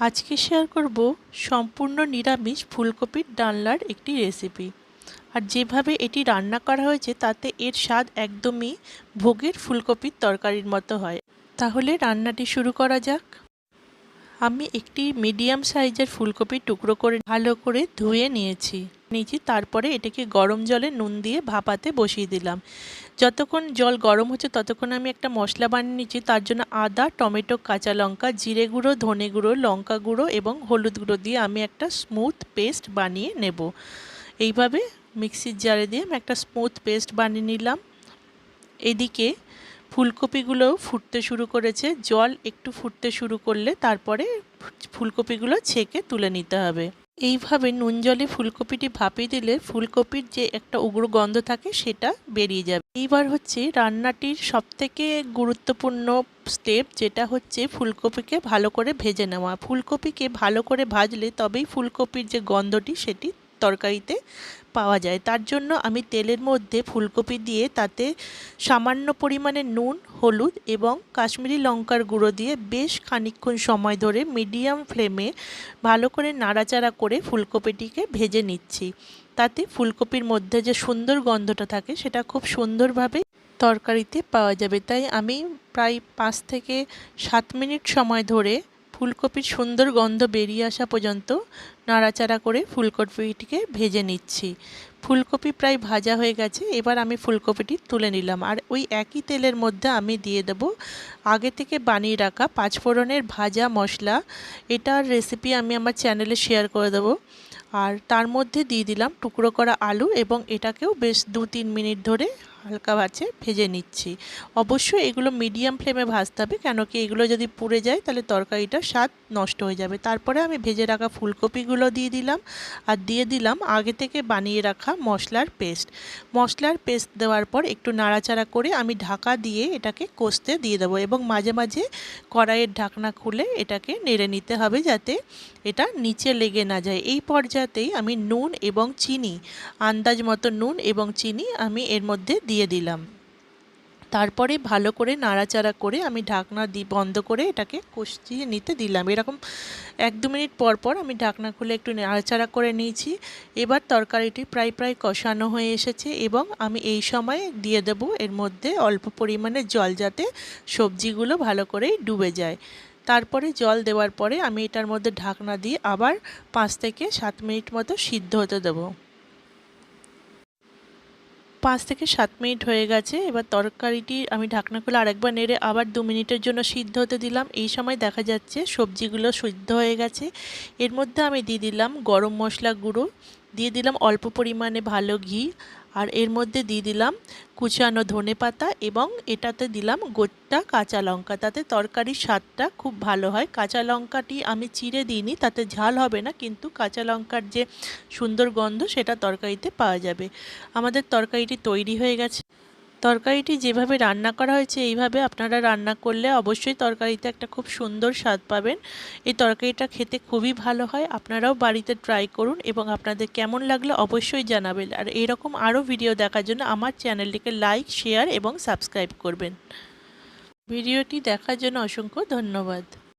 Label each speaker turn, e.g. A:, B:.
A: আজকে শেয়ার করব সম্পূর্ণ নিরামিষ ফুলকপির ডালনার একটি রেসিপি আর যেভাবে এটি রান্না করা হয়েছে, তাতে এর স্বাদ একদমই ভোগের ফুলকপির তরকারির মতো হয়। তাহলে রান্নাটি শুরু করা যাক। আমি একটি মিডিয়াম সাইজের ফুলকপি টুকরো করে ভালো করে ধুয়ে নিয়েছি। নিয়েছি, তারপরে এটাকে গরম জলে নুন দিয়ে ভাপাতে বসিয়ে দিলাম। যতক্ষণ জল গরম হচ্ছে ততক্ষণ আমি একটা মশলা বানিয়ে নিচ্ছি তার জন্য আদা, টমেটো, কাঁচা লঙ্কা, জিরে গুঁড়ো, ধনে গুঁড়ো, লঙ্কা গুঁড়ো এবং হলুদ গুঁড়ো দিয়ে আমি একটা স্মুথ পেস্ট বানিয়ে নেব। এইভাবে মিক্সির জারে দিয়ে আমি একটা স্মুথ পেস্ট বানিয়ে নিলাম। এদিকে ফুলকপিগুলোও ফুটতে শুরু করেছে। জল একটু ফুটতে শুরু করলে তারপরে ফুলকপিগুলো ছেঁকে তুলে নিতে হবে। এইভাবে নুন জলে ফুলকপিটি ভাপিয়ে দিলে ফুলকপির যে একটা উগ্র গন্ধ থাকে সেটা বেরিয়ে যাবে। এইবার হচ্ছে রান্নাটির সবথেকে গুরুত্বপূর্ণ স্টেপ যেটা হচ্ছে ফুলকপিকে ভালো করে ভেজে নেওয়া। ফুলকপিকে ভালো করে ভাজলে তবেই ফুলকপির যে গন্ধটি সেটি তরকারিতে পাওয়া যায়। তার জন্য আমি তেলের মধ্যে ফুলকপি দিয়ে তাতে সামান্য পরিমাণে নুন, হলুদ এবং কাশ্মীরি লঙ্কার গুঁড়ো দিয়ে বেশ খানিক্ষণ সময় ধরে মিডিয়াম ফ্লেমে ভালো করে নাড়াচাড়া করে ফুলকপিটিকে ভেজে নিচ্ছি। তাতে ফুলকপির মধ্যে যে সুন্দর গন্ধটা থাকে সেটা খুব সুন্দরভাবে তরকারিতে পাওয়া যাবে। তাই আমি প্রায় পাঁচ থেকে সাত মিনিট সময় ধরে ফুলকপির সুন্দর গন্ধ বেরিয়ে আসা পর্যন্ত নাড়াচাড়া করে ফুলকপিটিকে ভেজে নিচ্ছি। ফুলকপি প্রায় ভাজা হয়ে গেছে, এবার আমি ফুলকপিটি তুলে নিলাম। আর ওই একই তেলের মধ্যে আমি দিয়ে দেব আগে থেকে বানিয়ে রাখা পাঁচফোড়নের ভাজা মশলা। এটার রেসিপি আমি আমার চ্যানেলে শেয়ার করে দেবো। আর তার মধ্যে দিয়ে দিলাম টুকরো করা আলু এবং এটাকেও বেশ দু তিন মিনিট ধরে হালকা ভাজে ভেজে নিচ্ছি। অবশ্যই এগুলো মিডিয়াম ফ্লেমে ভাজতে হবে, কেন কি এগুলো যদি পুড়ে যায় তাহলে তরকারিটার স্বাদ নষ্ট হয়ে যাবে। তারপরে আমি ভেজে রাখা ফুলকপিগুলো দিয়ে দিলাম আর দিয়ে দিলাম আগে থেকে বানিয়ে রাখা মশলার পেস্ট। মশলার পেস্ট দেওয়ার পর একটু নাড়াচাড়া করে আমি ঢাকা দিয়ে এটাকে কষতে দিয়ে দেবো এবং মাঝে মাঝে কড়াইয়ের ঢাকনা খুলে এটাকে নেড়ে নিতে হবে যাতে এটা নিচে লেগে না যায়। এই পর্যায়েতেই আমি নুন এবং চিনি, আন্দাজ মতো নুন এবং চিনি আমি এর মধ্যে দিয়ে দিলাম। তারপরে ভালো করে নাড়াচাড়া করে আমি ঢাকনা দি, বন্ধ করে এটাকে কষিয়ে নিতে দিলাম। এরকম এক দু মিনিট পর পর আমি ঢাকনা খুলে একটু নাড়াচাড়া করে নিয়েছি। এবার তরকারিটি প্রায় প্রায় কষানো হয়ে এসেছে এবং আমি এই সময় দিয়ে দেব এর মধ্যে অল্প পরিমাণে জল যাতে সবজিগুলো ভালো করেই ডুবে যায়। তারপরে জল দেওয়ার পরে আমি এটার মধ্যে ঢাকনা দিয়ে আবার পাঁচ থেকে সাত মিনিট মতো সিদ্ধ হতে দেবো। পাঁচ থেকে সাত মিনিট হয়ে গেছে, এবার তরকারিটি আমি ঢাকনা খুলে আরেকবার নেড়ে আবার দু মিনিটের জন্য সিদ্ধ হতে দিলাম। এই সময় দেখা যাচ্ছে সবজিগুলো সিদ্ধ হয়ে গেছে। এর মধ্যে আমি দিয়ে দিলাম গরম মশলা গুঁড়ো, দিয়ে দিলাম অল্প পরিমাণে ভালো ঘি আর এর মধ্যে দিয়ে দিলাম কুচানো ধনে পাতা এবং এটাতে দিলাম গোটা কাঁচা লঙ্কা। তাতে তরকারির স্বাদটা খুব ভালো হয়। কাঁচা লঙ্কাটি আমি চিড়ে দিইনি, তাতে ঝাল হবে না, কিন্তু কাঁচা লঙ্কার যে সুন্দর গন্ধ, সেটা তরকারিতে পাওয়া যাবে। আমাদের তরকারিটি তৈরি হয়ে গেছে। তরকারিটি যেভাবে রান্না করা হয়েছে, এইভাবে আপনারা রান্না করলে অবশ্যই তরকারিতে একটা খুব সুন্দর স্বাদ পাবেন। এই তরকারিটা খেতে খুবই ভালো হয়। আপনারাও বাড়িতে ট্রাই করুন এবং আপনাদের কেমন লাগলে অবশ্যই জানাবেন। আর এরকম আরও ভিডিও দেখার জন্য আমার চ্যানেলটিকে লাইক শেয়ার এবং সাবস্ক্রাইব করবেন। ভিডিওটি দেখার জন্য অসংখ্য ধন্যবাদ।